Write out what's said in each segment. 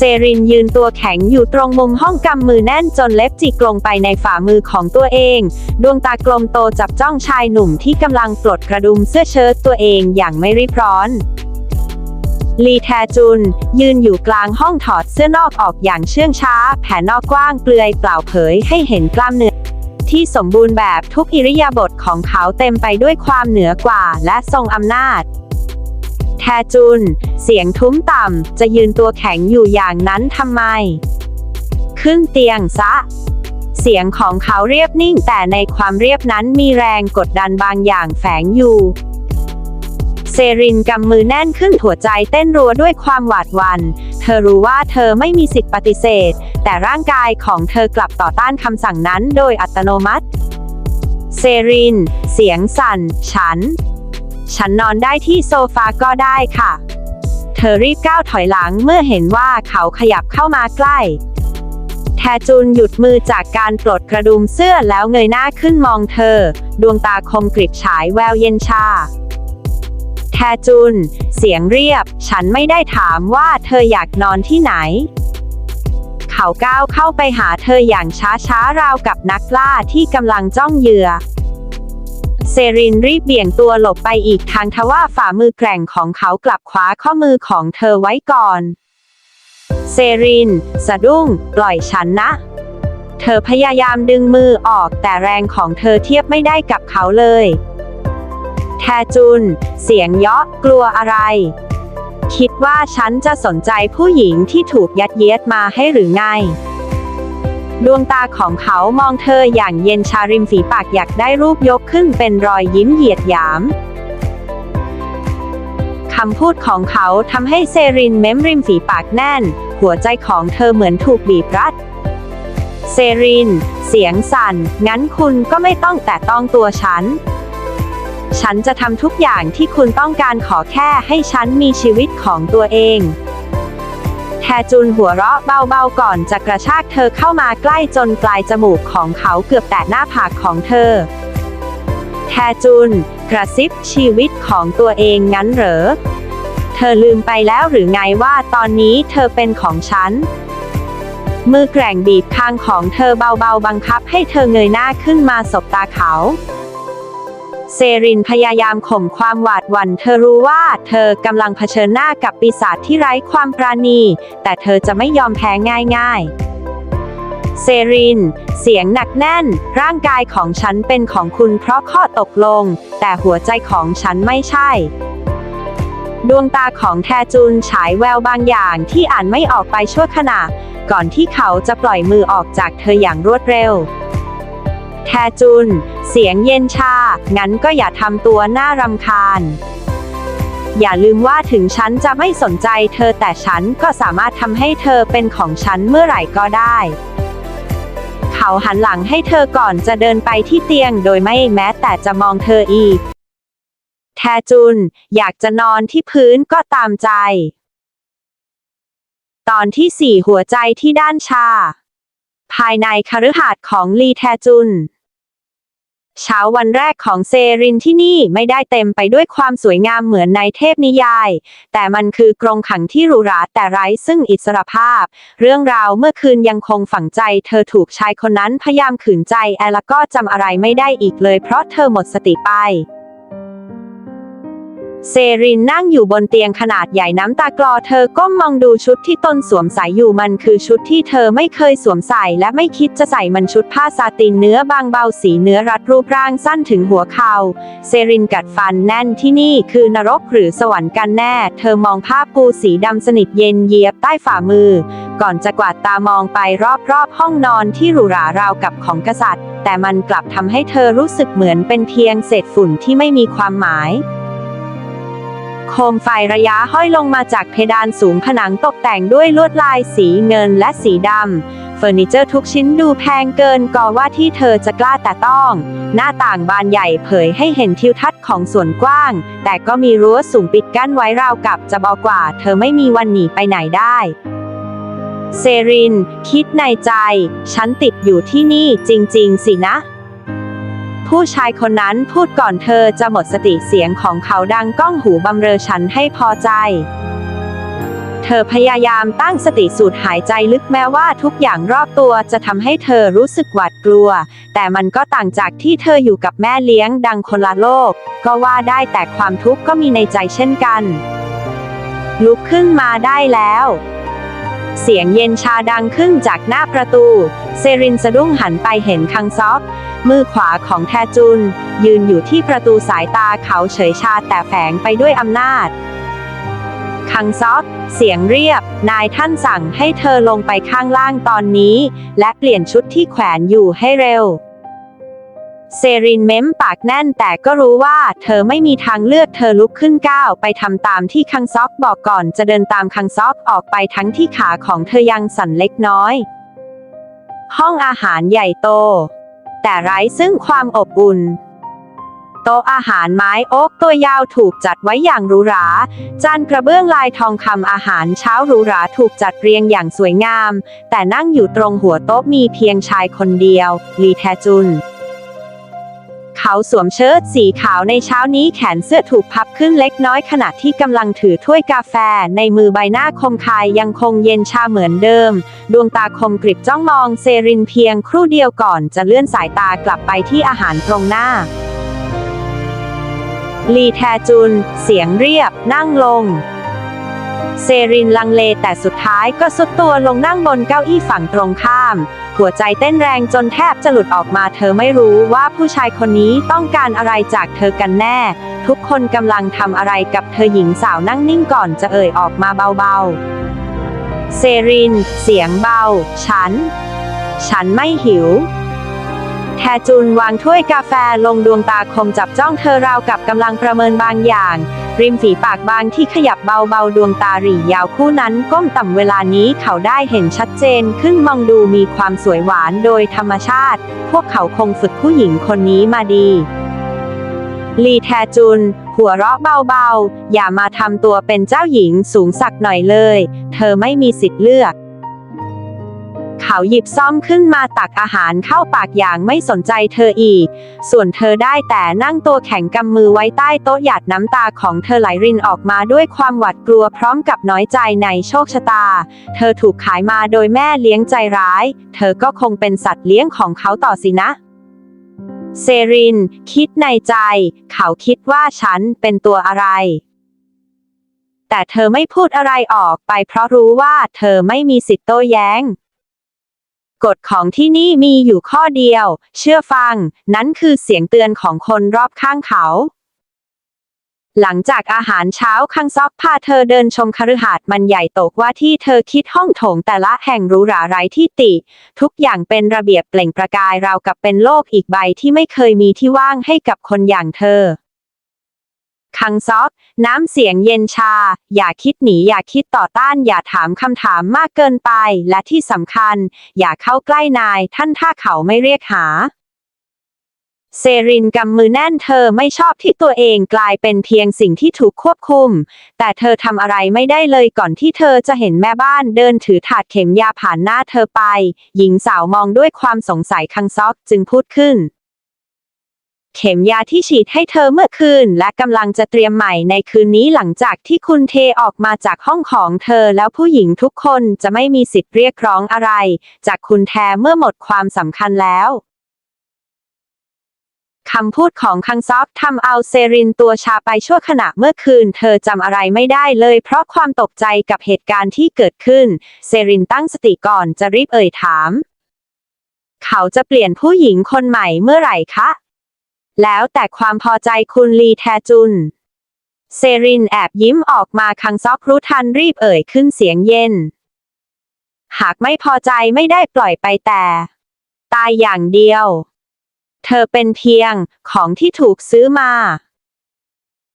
เซรินยืนตัวแข็งอยู่ตรงมุมห้องกำมือแน่นจนเล็บจิกลงไปในฝ่ามือของตัวเอง ดวงตากลมโตจับจ้องชายหนุ่มที่กำลังปลดกระดุมเสื้อเชิ้ตตัวเองอย่างไม่รีบร้อนลีแทจุน ยืนอยู่กลางห้องถอดเสื้อนอกออกอย่างเชื่องช้า แผ่นนอกกว้างเปลือยเปล่าเผยให้เห็นกล้ามเนื้อที่สมบูรณ์แบบทุกอิริยาบถของเขาเต็มไปด้วยความเหนือกว่าและทรงอำนาจ แทจุน เสียงทุ้มต่ำ จะยืนตัวแข็งอยู่อย่างนั้นทำไม ขึ้นเตียงซะ เสียงของเขาเรียบนิ่งแต่ในความเรียบนั้นมีแรงกดดันบางอย่างแฝงอยู่ เซรินกำมือแน่นขึ้นหัวใจเต้นรัวด้วยความหวาดหวัน่นเธอรู้ว่าเธอไม่มีสิทธิ์ปฏิเสธ แต่ร่างกายของเธอกลับต่อต้านคำสั่งนั้นโดยอัตโนมัติ เซริน เสียงสั่น ฉัน ฉันนอนได้ที่โซฟาก็ได้ค่ะ เธอรีบก้าวถอยหลังเมื่อเห็นว่าเขาขยับเข้ามาใกล้ แทจุนหยุดมือจากการปลดกระดุมเสื้อแล้วเงยหน้าขึ้นมองเธอ ดวงตาคมกริบฉายแววเย็นชา แทจุนเสียงเรียบ ฉันไม่ได้ถามว่าเธออยากนอนที่ไหนเขาก้าวเข้าไปหาเธออย่างช้าๆ ราวกับนักล่าที่กำลังจ้องเหยื่อ รินรีบเบี่ยงตัวหลบไปอีกทางทว่าฝ่ามือแกร่งของเขากลับคว้าข้อมือของเธอไว้ก่อน เซริน สะดุ้ง ปล่อยฉันนะ เธอพยายามดึงมือออกแต่แรงของเธอเทียบไม่ได้กับเขาเลย แทจุน เสียงเยาะกลัวอะไร คิดว่าฉันจะสนใจผู้หญิงที่ถูกยัดเยียดมาให้หรือไง ดวงตาของเขามองเธออย่างเย็นชาริมฝีปากอยากได้รูปยกขึ้นเป็นรอยยิ้มเหยียดหยามคำพูดของเขาทำให้เซรินเม้มริมฝีปากแน่น หัวใจของเธอเหมือนถูกบีบรัด เซริน เสียงสั่น งั้นคุณก็ไม่ต้องแตะต้องตัวฉัน ฉันจะทำทุกอย่างที่คุณต้องการขอแค่ให้ฉันมีชีวิตของตัวเอง แทจุนหัวเราะเบาๆก่อนจะกระชากเธอเข้ามาใกล้จนปลายจมูกของเขาเกือบแตะหน้าผากของเธอ แทจุน กระซิบชีวิตของตัวเองงั้นเหรอ เธอลืมไปแล้วหรือไงว่าตอนนี้เธอเป็นของฉัน มือแกร่งบีบคางของเธอเบาๆบังคับให้เธอเงยหน้าขึ้นมาสบตาเขา เซรินพยายามข่มความหวาดหวั่น เธอรู้ว่าเธอกำลังเผชิญหน้ากับปีศาจที่ไร้ความปราณี แต่เธอจะไม่ยอมแพ้ง่ายๆ เซริน เสียงหนักแน่น ร่างกายของฉันเป็นของคุณเพราะข้อตกลง แต่หัวใจของฉันไม่ใช่ ดวงตาของแทจุนฉายแววบางอย่างที่อ่านไม่ออกไปชั่วขณะ ก่อนที่เขาจะปล่อยมือออกจากเธออย่างรวดเร็ว แทจุน เสียงเย็นชา งั้นก็อย่าทำตัวน่ารำคาญ อย่าลืมว่าถึงฉันจะไม่สนใจเธอแต่ฉันก็สามารถทำให้เธอเป็นของฉันเมื่อไหร่ก็ได้ เขาหันหลังให้เธอก่อนจะเดินไปที่เตียงโดยไม่แม้แต่จะมองเธออีก แทจุน อยากจะนอนที่พื้นก็ตามใจ ตอนที่สี่หัวใจที่ด้านชาภายในคฤหาสน์ของลีแทจุน เช้าวันแรกของเซรินที่นี่ไม่ได้เต็มไปด้วยความสวยงามเหมือนในเทพนิยาย แต่มันคือกรงขังที่หรูหราแต่ไร้ซึ่งอิสรภาพ เรื่องราวเมื่อคืนยังคงฝังใจ เธอถูกชายคนนั้นพยายามขืนใจแอลก็จำอะไรไม่ได้อีกเลยเพราะเธอหมดสติไป เซรินนั่งอยู่บนเตียงขนาดใหญ่น้ำตากลอเธอก้มมองดูชุดที่ตนสวมใส่อยู่มันคือชุดที่เธอไม่เคยสวมใส่และไม่คิดจะใส่มันชุดผ้าซาตินเนื้อบางเบาสีเนื้อรัดรูปร่างสั้นถึงหัวเข่าเซรินกัดฟันแน่นที่นี่คือนรกหรือสวรรค์กันแน่ เธอมองผ้าปูสีดำสนิทเย็นเยียบใต้ฝ่ามือ ก่อนจะกวาดตามองไปรอบๆห้องนอนที่หรูหราราวกับของกษัตริย์ แต่มันกลับทำให้เธอรู้สึกเหมือนเป็นเพียงเศษฝุ่นที่ไม่มีความหมาย โคมไฟระยะห้อยลงมาจากเพดานสูงผนังตกแต่งด้วยลวดลายสีเงินและสีดำ เฟอร์นิเจอร์ทุกชิ้นดูแพงเกินกว่าว่าที่เธอจะกล้าแต่ต้อง หน้าต่างบานใหญ่เผยให้เห็นทิวทัศน์ของสวนกว้าง แต่ก็มีรั้วสูงปิดกั้นไว้ราวกับจะบอกว่า เธอไม่มีวันหนีไปไหนได้เซริน คิดในใจ ฉันติดอยู่ที่นี่จริง ๆ สินะ ผู้ชายคนนั้นพูดก่อนเธอจะหมดสติเสียงของเขาดังก้องหูบำเรอฉันให้พอใจ เธอพยายามตั้งสติสูดหายใจลึกแม้ว่าทุกอย่างรอบตัวจะทำให้เธอรู้สึกหวาดกลัว แต่มันก็ต่างจากที่เธออยู่กับแม่เลี้ยงดังคนละโลก ก็ว่าได้แต่ความทุกข์ก็มีในใจเช่นกัน ลุกขึ้นมาได้แล้ว เสียงเย็นชาดังขึ้นจากหน้าประตู เซรินสะดุ้งหันไปเห็นคังซอกมือขวาของแทจุน ยืนอยู่ที่ประตูสายตาเขาเฉยชาแต่แฝงไปด้วยอำนาจ คังซอกเสียงเรียบ นายท่านสั่งให้เธอลงไปข้างล่างตอนนี้ และเปลี่ยนชุดที่แขวนอยู่ให้เร็ว เซรินเม้มปากแน่นแต่ก็รู้ว่าเธอไม่มีทางเลือกเธอลุกขึ้นก้าวไปทำตามที่คังซอกบอกก่อนจะเดินตามคังซอกออกไปทั้งที่ขาของเธอยังสั่นเล็กน้อย ห้องอาหารใหญ่โต แต่ไร้ซึ่งความอบอุ่นโต๊ะอาหารไม้โอ๊กตัวยาวถูกจัดไว้อย่างหรูหรา จานกระเบื้องลายทองคำอาหารเช้าหรูหราถูกจัดเรียงอย่างสวยงาม แต่นั่งอยู่ตรงหัวโต๊ะมีเพียงชายคนเดียว ลีแทจุน เขาสวมเชิ้ตสีขาวในเช้านี้แขนเสื้อถูกพับขึ้นเล็กน้อยขณะที่กำลังถือถ้วยกาแฟ ในมือใบหน้าคมคายยังคงเย็นชาเหมือนเดิม ดวงตาคมกริบจ้องมองเซรินเพียงครู่เดียวก่อนจะเลื่อนสายตากลับไปที่อาหารตรงหน้า ลีแทจุน เสียงเรียบ นั่งลงเซรินลังเลแต่สุดท้ายก็สุดตัวลงนั่งบนเก้าอี้ฝั่งตรงข้าม หัวใจเต้นแรงจนแทบจะหลุดออกมาเธอไม่รู้ว่าผู้ชายคนนี้ต้องการอะไรจากเธอกันแน่ ทุกคนกำลังทำอะไรกับเธอหญิงสาวนั่งนิ่งก่อนจะเอ่ยออกมาเบาๆ เซริน เสียงเบา ฉัน ฉันไม่หิวแทจุนวางถ้วยกาแฟลงดวงตาคมจับจ้องเธอราวกับกำลังประเมินบางอย่าง ริมฝีปากบางที่ขยับเบาๆ ดวงตาหรี่ยาวคู่นั้นก้มต่ำเวลานี้เขาได้เห็นชัดเจนขึ้นมองดูมีความสวยหวานโดยธรรมชาติ พวกเขาคงฝึกผู้หญิงคนนี้มาดีลีแทจุน หัวเราะเบาๆ อย่ามาทำตัวเป็นเจ้าหญิงสูงสักหน่อยเลย เธอไม่มีสิทธิ์เลือก เขาหยิบซ่อมขึ้นมาตักอาหารเข้าปากอย่างไม่สนใจเธออีก ส่วนเธอได้แต่นั่งตัวแข็งกำมือไว้ใต้โต๊ะหยาดน้ำตาของเธอไหลรินออกมาด้วยความหวาดกลัวพร้อมกับน้อยใจในโชคชะตา เธอถูกขายมาโดยแม่เลี้ยงใจร้าย เธอก็คงเป็นสัตว์เลี้ยงของเขาต่อสินะเซริน คิดในใจ เขาคิดว่าฉันเป็นตัวอะไร แต่เธอไม่พูดอะไรออกไปเพราะรู้ว่าเธอไม่มีสิทธิ์โต้แย้ง กฎของที่นี่มีอยู่ข้อเดียว เชื่อฟัง นั้นคือเสียงเตือนของคนรอบข้างเขา หลังจากอาหารเช้าคังซอกพาเธอเดินชมคฤหาสน์มันใหญ่โตกว่าที่เธอคิดห้องโถงแต่ละแห่งหรูหราไร้ที่ติ ทุกอย่างเป็นระเบียบเปล่งประกายราวกับเป็นโลกอีกใบที่ไม่เคยมีที่ว่างให้กับคนอย่างเธอ คังซอก น้ำเสียงเย็นชา อย่าคิดหนี อย่าคิดต่อต้าน อย่าถามคำถามมากเกินไป และที่สำคัญ อย่าเข้าใกล้นายท่านถ้าเขาไม่เรียกหา เซรินกำมือแน่นเธอไม่ชอบที่ตัวเองกลายเป็นเพียงสิ่งที่ถูกควบคุม แต่เธอทำอะไรไม่ได้เลยก่อนที่เธอจะเห็นแม่บ้านเดินถือถาดเข็มยาผ่านหน้าเธอไป หญิงสาวมองด้วยความสงสัยคังซอกจึงพูดขึ้น เข็มยาที่ฉีดให้เธอเมื่อคืน และกำลังจะเตรียมใหม่ในคืนนี้หลังจากที่คุณเทออกมาจากห้องของเธอแล้วผู้หญิงทุกคนจะไม่มีสิทธิ์เรียกร้องอะไร จากคุณแทเมื่อหมดความสำคัญแล้วคำพูดของคังซอกทำเอาเซรินตัวชาไปชั่วขณะเมื่อคืน เธอจำอะไรไม่ได้เลยเพราะความตกใจกับเหตุการณ์ที่เกิดขึ้น เซรินตั้งสติก่อนจะรีบเอ่ยถาม เขาจะเปลี่ยนผู้หญิงคนใหม่เมื่อไหร่คะ แล้วแต่ความพอใจคุณลีแทจุน เซรินแอบยิ้มออกมาคังซอกรู้ทันรีบเอ่ยขึ้นเสียงเย็น หากไม่พอใจไม่ได้ปล่อยไปแต่ ตายอย่างเดียว เธอเป็นเพียงของที่ถูกซื้อมา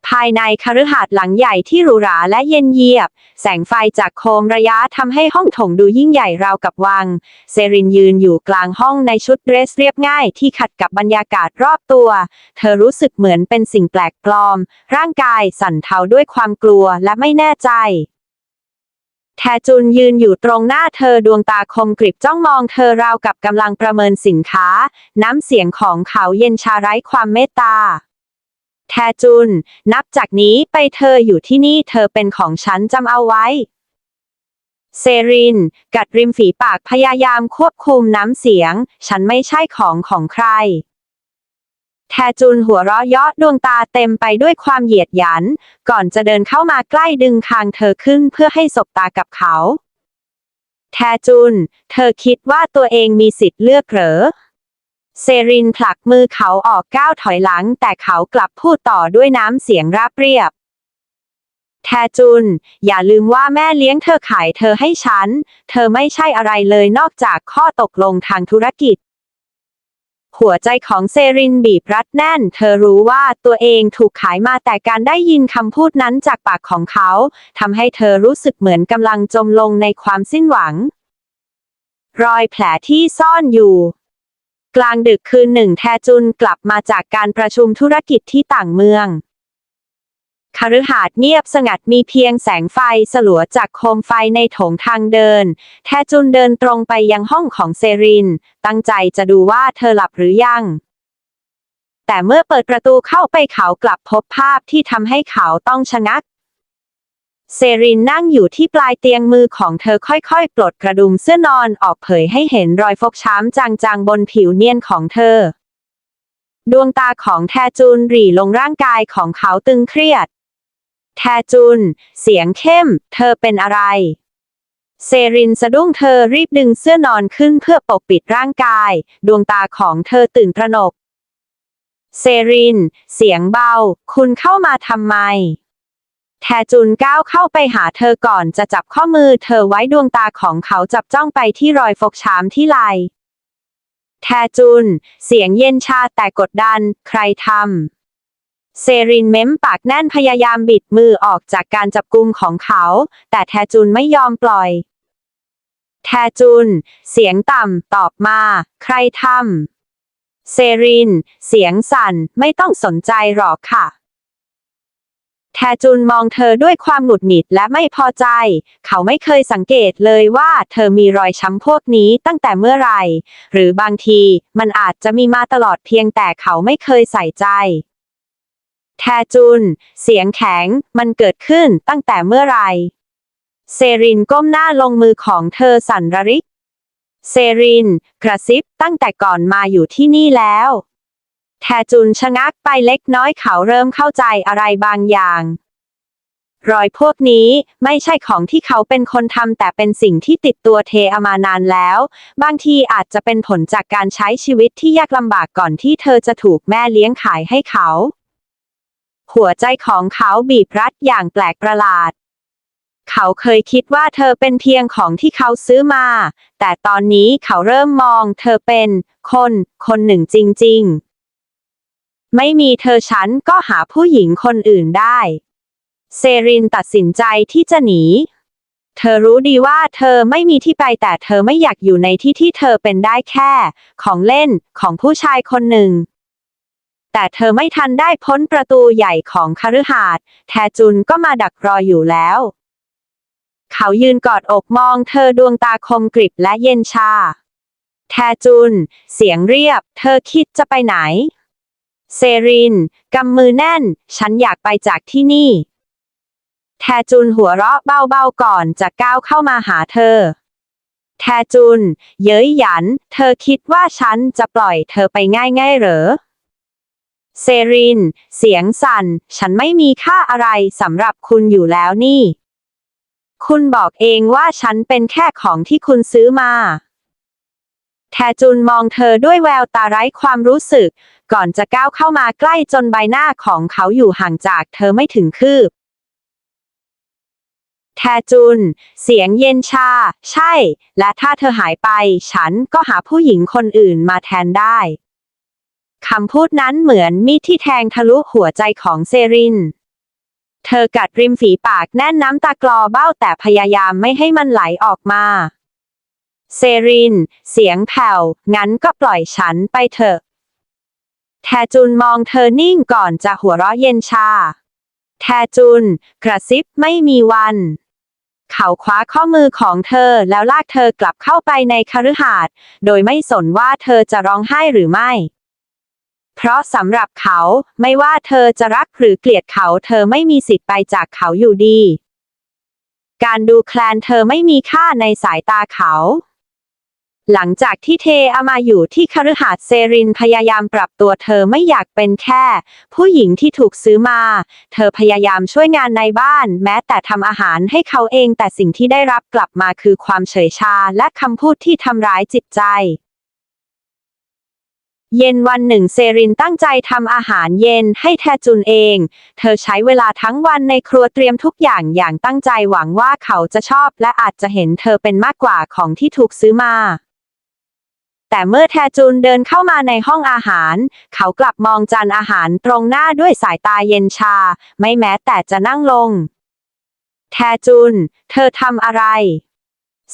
ภายในคฤหาสน์หลังใหญ่ที่หรูหราและเย็นเยียบ แสงไฟจากโคมระยะทำให้ห้องโถงดูยิ่งใหญ่ราวกับวัง เซรินยืนอยู่กลางห้องในชุดเดรสเรียบง่ายที่ขัดกับบรรยากาศรอบตัว เธอรู้สึกเหมือนเป็นสิ่งแปลกปลอม ร่างกายสั่นเทาด้วยความกลัวและไม่แน่ใจแทจุนยืนอยู่ตรงหน้าเธอดวงตาคมกริบจ้องมองเธอราวกับกำลังประเมินสินค้า น้ำเสียงของเขาเย็นชาไร้ความเมตตา แทจุน นับจากนี้ไปเธออยู่ที่นี่เธอเป็นของฉันจำเอาไว้ เซริน กัดริมฝีปากพยายามควบคุมน้ำเสียง ฉันไม่ใช่ของของใคร แทจุนหัวเราะเยาะดวงตาเต็มไปด้วยความเหยียดหยัน ก่อนจะเดินเข้ามาใกล้ดึงคางเธอขึ้นเพื่อให้สบตากับเขา แทจุน เธอคิดว่าตัวเองมีสิทธิ์เลือกเหรอ เซรินผลักมือเขาออกก้าวถอยหลัง แต่เขากลับพูดต่อด้วยน้ำเสียงราบเรียบ แทจุน อย่าลืมว่าแม่เลี้ยงเธอขายเธอให้ฉัน เธอไม่ใช่อะไรเลยนอกจากข้อตกลงทางธุรกิจ หัวใจของเซรินบีบรัดแน่น เธอรู้ว่าตัวเองถูกขายมาแต่การได้ยินคำพูดนั้นจากปากของเขาทำให้เธอรู้สึกเหมือนกำลังจมลงในความสิ้นหวัง รอยแผลที่ซ่อนอยู่ กลางดึกคืนหนึ่งแทจุนกลับมาจากการประชุมธุรกิจที่ต่างเมืองคฤหาสน์เงียบสงัดมีเพียงแสงไฟสลัวจากโคมไฟในโถงทางเดิน แทจุนเดินตรงไปยังห้องของเซริน ตั้งใจจะดูว่าเธอหลับหรือยัง แต่เมื่อเปิดประตูเข้าไปเขากลับพบภาพที่ทำให้เขาต้องชะงัก เซรินนั่งอยู่ที่ปลายเตียงมือของเธอค่อยๆ ปลดกระดุมเสื้อนอนออกเผยให้เห็นรอยฟกช้ำจางๆ บนผิวเนียนของเธอ ดวงตาของแทจูนหรี่ลงร่างกายของเขาตึงเครียด แทจุน เสียงเข้ม เธอเป็นอะไร เซรินสะดุ้งเธอรีบดึงเสื้อนอนขึ้นเพื่อปกปิดร่างกาย ดวงตาของเธอตื่นตระหนก เซริน เสียงเบา คุณเข้ามาทำไม แทจุนก้าวเข้าไปหาเธอก่อนจะจับข้อมือเธอไว้ดวงตาของเขาจับจ้องไปที่รอยฟกช้ำที่ไหลแทจุน เสียงเย็นชาแต่กดดัน ใครทำ เซรินเม้มปากแน่นพยายามบิดมือออกจากการจับกุมของเขา แต่แทจุนไม่ยอมปล่อย แทจุน เสียงต่ำ ตอบมา ใครทำ เซริน เสียงสั่น ไม่ต้องสนใจหรอกค่ะ แทจุนมองเธอด้วยความหงุดหงิดและไม่พอใจ เขาไม่เคยสังเกตเลยว่าเธอมีรอยช้ำพวกนี้ตั้งแต่เมื่อไหร่ หรือบางทีมันอาจจะมีมาตลอดเพียงแต่เขาไม่เคยใส่ใจ แทจุน เสียงแข็ง มันเกิดขึ้นตั้งแต่เมื่อไหร่ เซรินก้มหน้าลงมือของเธอสั่นระริก เซริน กระซิบตั้งแต่ก่อนมาอยู่ที่นี่แล้ว แทจุนชะงักไปเล็กน้อยเขาเริ่มเข้าใจอะไรบางอย่าง รอยพวกนี้ไม่ใช่ของที่เขาเป็นคนทำแต่เป็นสิ่งที่ติดตัวเทอมานานแล้ว บางทีอาจจะเป็นผลจากการใช้ชีวิตที่ยากลำบากก่อนที่เธอจะถูกแม่เลี้ยงขายให้เขา หัวใจของเขาบีบรัดอย่างแปลกประหลาดเขาเคยคิดว่าเธอเป็นเพียงของที่เขาซื้อมา แต่ตอนนี้เขาเริ่มมองเธอเป็นคน คนหนึ่งจริง ๆ ไม่มีเธอฉันก็หาผู้หญิงคนอื่นได้ เซรินตัดสินใจที่จะหนี เธอรู้ดีว่าเธอไม่มีที่ไปแต่เธอไม่อยากอยู่ในที่ที่เธอเป็นได้แค่ ของเล่นของผู้ชายคนหนึ่ง แต่เธอไม่ทันได้พ้นประตูใหญ่ของคฤหาสน์แทจุนก็มาดักรออยู่แล้ว เขายืนกอดอกมองเธอดวงตาคมกริบและเย็นชา แทจุน เสียงเรียบ เธอคิดจะไปไหน เซริน กำมือแน่น ฉันอยากไปจากที่นี่ แทจุนหัวเราะเบาๆก่อนจะก้าวเข้ามาหาเธอ แทจุน เย้ยหยัน เธอคิดว่าฉันจะปล่อยเธอไปง่ายๆเหรอ เซริน เสียงสั่น ฉันไม่มีค่าอะไรสำหรับคุณอยู่แล้วนี่ คุณบอกเองว่าฉันเป็นแค่ของที่คุณซื้อมา แทจุนมองเธอด้วยแววตาไร้ความรู้สึก ก่อนจะก้าวเข้ามาใกล้จนใบหน้าของเขาอยู่ห่างจากเธอไม่ถึงคืบ แทจุน เสียงเย็นชา ใช่ และถ้าเธอหายไป ฉันก็หาผู้หญิงคนอื่นมาแทนได้ คำพูดนั้นเหมือนมีดที่แทงทะลุหัวใจของเซริน เธอกัดริมฝีปากแน่นน้ำตากลอเบ้าแต่พยายามไม่ให้มันไหลออกมา เซริน เสียงแผ่ว งั้นก็ปล่อยฉันไปเถอะ แทจุนมองเธอนิ่งก่อนจะหัวเราะเย็นชา แทจุน กระซิบไม่มีวัน เขาคว้าข้อมือของเธอแล้วลากเธอกลับเข้าไปในคฤหาสน์โดยไม่สนว่าเธอจะร้องไห้หรือไม่ เพราะสำหรับเขาไม่ว่าเธอจะรักหรือเกลียดเขาเธอไม่มีสิทธิ์ไปจากเขาอยู่ดี การดูแคลนเธอไม่มีค่าในสายตาเขา หลังจากที่เทอามาอยู่ที่คฤหาสน์เซรินพยายามปรับตัวเธอไม่อยากเป็นแค่ ผู้หญิงที่ถูกซื้อมา เธอพยายามช่วยงานในบ้าน แม้แต่ทำอาหารให้เขาเองแต่สิ่งที่ได้รับกลับมาคือความเฉยชาและคำพูดที่ทำร้ายจิตใจ เย็นวันหนึ่งเซรินตั้งใจทำอาหารเย็นให้แทจุนเอง เธอใช้เวลาทั้งวันในครัวเตรียมทุกอย่างอย่างตั้งใจหวังว่าเขาจะชอบและอาจจะเห็นเธอเป็นมากกว่าของที่ถูกซื้อมา แต่เมื่อแทจุนเดินเข้ามาในห้องอาหาร เขากลับมองจานอาหารตรงหน้าด้วยสายตาเย็นชา ไม่แม้แต่จะนั่งลง แทจุน เธอทำอะไร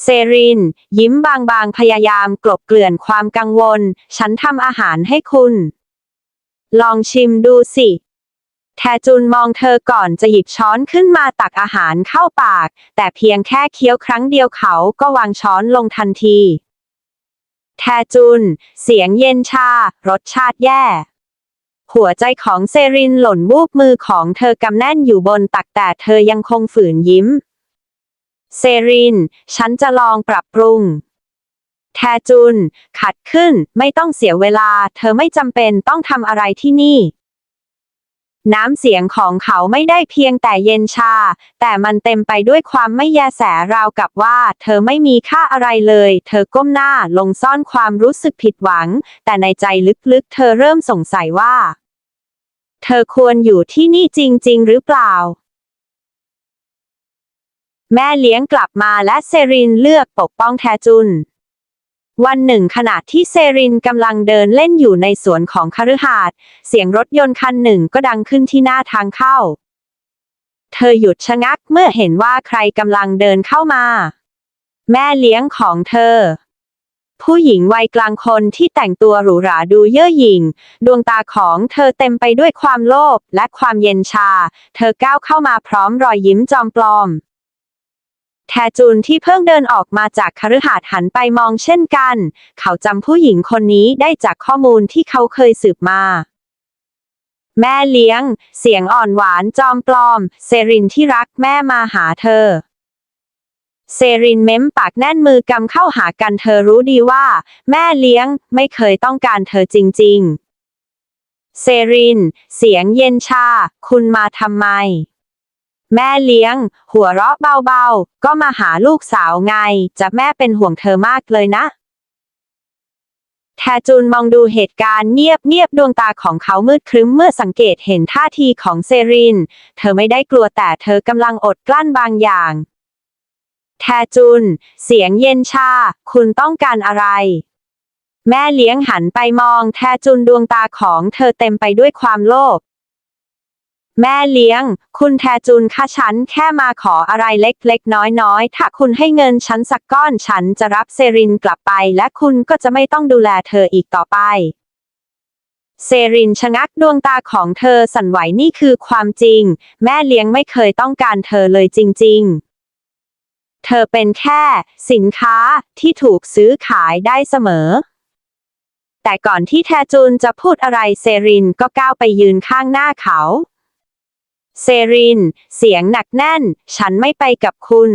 เซริน ยิ้มบางๆพยายามกลบเกลื่อนความกังวล ฉันทำอาหารให้คุณ ลองชิมดูสิแทจุนมองเธอก่อนจะหยิบช้อนขึ้นมาตักอาหารเข้าปาก แต่เพียงแค่เคี้ยวครั้งเดียวเขาก็วางช้อนลงทันที แทจุน เสียงเย็นชา รสชาติแย่ หัวใจของเซรินหล่นวูบมือของเธอกำแน่นอยู่บนตักแต่เธอยังคงฝืนยิ้ม เซริน ฉันจะลองปรับปรุง แทจุน ขัดขึ้น ไม่ต้องเสียเวลา เธอไม่จำเป็นต้องทำอะไรที่นี่ น้ำเสียงของเขาไม่ได้เพียงแต่เย็นชา แต่มันเต็มไปด้วยความไม่แยแสราวกับว่า เธอไม่มีค่าอะไรเลย เธอก้มหน้าลงซ่อนความรู้สึกผิดหวัง แต่ในใจลึกๆ เธอเริ่มสงสัยว่า เธอควรอยู่ที่นี่จริง ๆ หรือเปล่า แม่เลี้ยงกลับมาและเซรินเลือกปกป้องแทจุน วันหนึ่งขณะที่เซรินกำลังเดินเล่นอยู่ในสวนของคฤหาสน์เสียงรถยนต์คันหนึ่งก็ดังขึ้นที่หน้าทางเข้า เธอหยุดชะงักเมื่อเห็นว่าใครกำลังเดินเข้ามา แม่เลี้ยงของเธอ ผู้หญิงวัยกลางคนที่แต่งตัวหรูหราดูเย่อหยิ่ง ดวงตาของเธอเต็มไปด้วยความโลภและความเย็นชา เธอก้าวเข้ามาพร้อมรอยยิ้มจอมปลอม แทจุนที่เพิ่งเดินออกมาจากคฤหาสน์หันไปมองเช่นกัน เขาจำผู้หญิงคนนี้ได้จากข้อมูลที่เขาเคยสืบมา แม่เลี้ยง เสียงอ่อนหวานจอมปลอม เซรินที่รักแม่มาหาเธอ เซรินเม้มปากแน่นมือกำเข้าหากันเธอรู้ดีว่า แม่เลี้ยงไม่เคยต้องการเธอจริง ๆ เซริน เสียงเย็นชา คุณมาทำไม แม่เลี้ยง หัวเราะเบาๆ ก็มาหาลูกสาวไง จะแม่เป็นห่วงเธอมากเลยนะแทจุนมองดูเหตุการณ์เงียบเงียบๆดวงตาของเขามืดครึ้มเมื่อสังเกตเห็นท่าทีของเซริน เธอไม่ได้กลัวแต่เธอกำลังอดกลั้นบางอย่าง แทจุน เสียงเย็นชา คุณต้องการอะไร แม่เลี้ยงหันไปมองแทจุนดวงตาของเธอเต็มไปด้วยความโลภ แม่เลี้ยง คุณแทจุนคะฉันแค่มาขออะไรเล็กๆ น้อยๆ ถ้าคุณให้เงินฉันสักก้อนฉันจะรับเซรินกลับไป และคุณก็จะไม่ต้องดูแลเธออีกต่อไป เซรินชะงักดวงตาของเธอสั่นไหวนี่คือความจริง แม่เลี้ยงไม่เคยต้องการเธอเลยจริง ๆเธอเป็นแค่สินค้าที่ถูกซื้อขายได้เสมอ แต่ก่อนที่แทจุนจะพูดอะไรเซรินก็ก้าวไปยืนข้างหน้าเขา เซริน เสียงหนักแน่น ฉันไม่ไปกับคุณ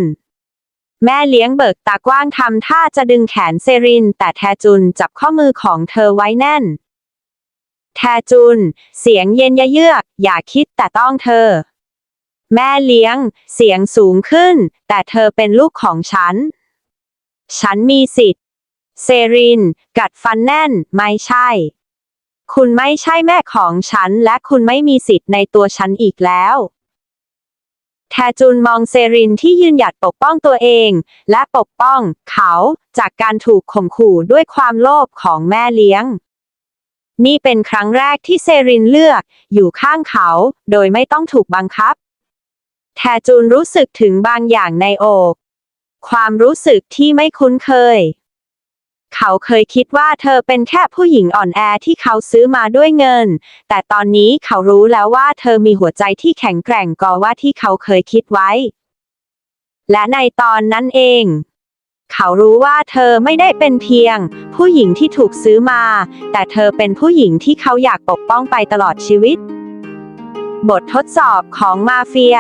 แม่เลี้ยงเบิกตากว้างทำท่าจะดึงแขนเซริน แต่แทจุนจับข้อมือของเธอไว้แน่น แทจุน เสียงเย็นยะเยือก อย่าคิดแต่ต้องเธอ แม่เลี้ยง เสียงสูงขึ้น แต่เธอเป็นลูกของฉัน ฉันมีสิทธิ์ เซริน กัดฟันแน่น ไม่ใช่ คุณไม่ใช่แม่ของฉัน และคุณไม่มีสิทธิ์ในตัวฉันอีกแล้ว แทจุนมองเซรินที่ยืนหยัดปกป้องตัวเอง และปกป้อง เขาจากการถูกข่มขู่ด้วยความโลภของแม่เลี้ยง นี่เป็นครั้งแรกที่เซรินเลือก อยู่ข้างเขา โดยไม่ต้องถูกบังคับ แทจูนรู้สึกถึงบางอย่างในอก ความรู้สึกที่ไม่คุ้นเคย เขาเคยคิดว่าเธอเป็นแค่ผู้หญิงอ่อนแอที่เขาซื้อมาด้วยเงิน แต่ตอนนี้เขารู้แล้วว่าเธอมีหัวใจที่แข็งแกร่งกว่าว่าที่เขาเคยคิดไว้ และในตอนนั้นเอง เขารู้ว่าเธอไม่ได้เป็นเพียง ผู้หญิงที่ถูกซื้อมา แต่เธอเป็นผู้หญิงที่เขาอยากปกป้องไปตลอดชีวิต บททดสอบของมาเฟีย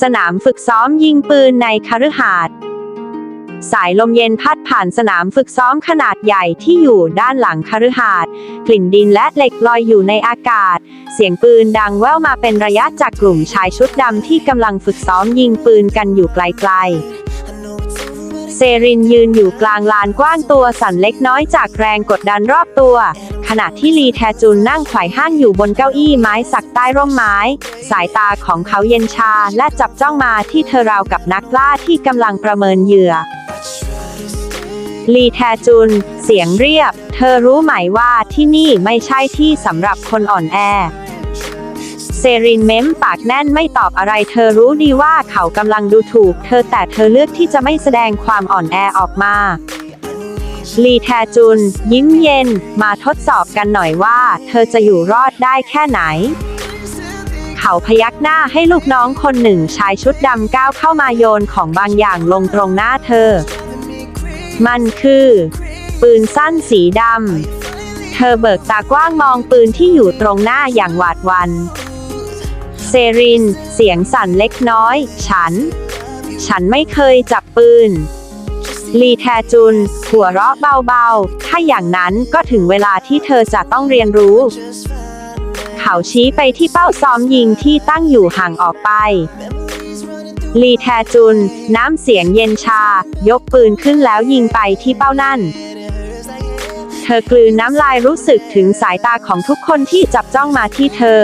สนามฝึกซ้อมยิงปืนในคฤหาสน์ สายลมเย็นพัดผ่านสนามฝึกซ้อมขนาดใหญ่ที่อยู่ด้านหลังคฤหาสน์กลิ่นดินและเหล็กลอยอยู่ในอากาศ เสียงปืนดังแว่วมาเป็นระยะจากกลุ่มชายชุดดำที่กำลังฝึกซ้อมยิงปืนกันอยู่ไกลๆเซรินยืนอยู่กลางลานกว้างตัวสั่นเล็กน้อยจากแรงกดดันรอบตัว ขณะที่ลีแทจุนนั่งไขว่ห้างอยู่บนเก้าอี้ไม้สักใต้ร่มไม้ สายตาของเขาเย็นชาและจับจ้องมาที่เธอราวกับนักล่าที่กำลังประเมินเหยื่อ ลีแทจุน เสียงเรียบ เธอรู้ไหมว่าที่นี่ไม่ใช่ที่สำหรับคนอ่อนแอ เซรินเม้มปากแน่นไม่ตอบอะไร เธอรู้ดีว่าเขากำลังดูถูก เธอแต่เธอเลือกที่จะไม่แสดงความอ่อนแอออกมาลีแทจุน ยิ้มเย็น มาทดสอบกันหน่อยว่า เธอจะอยู่รอดได้แค่ไหน เขาพยักหน้าให้ลูกน้องคนหนึ่งชายชุดดำก้าวเข้ามาโยนของบางอย่างลงตรงหน้าเธอ มันคือ ปืนสั้นสีดำ เธอเบิกตากว้างมองปืนที่อยู่ตรงหน้าอย่างหวาดหวัน เซริน เสียงสั่นเล็กน้อย ฉัน ฉันไม่เคยจับปืน ลีแทจุน หัวเราะเบาๆ ถ้าอย่างนั้นก็ถึงเวลาที่เธอจะต้องเรียนรู้ เขาชี้ไปที่เป้าซ้อมยิงที่ตั้งอยู่ห่างออกไป ลีแทจุน น้ำเสียงเย็นชา ยกปืนขึ้นแล้วยิงไปที่เป้านั่น เธอกลืนน้ำลายรู้สึกถึงสายตาของทุกคนที่จับจ้องมาที่เธอ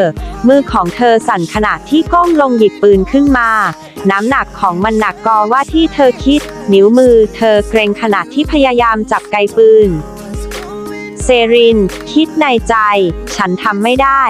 มือของเธอสั่นขณะที่ก้มลงหยิบปืนขึ้นมา น้ำหนักของมันหนักกว่าที่เธอคิด นิ้วมือเธอเกรงขณะที่พยายามจับไกปืน เซริน คิดในใจ ฉันทำไม่ได้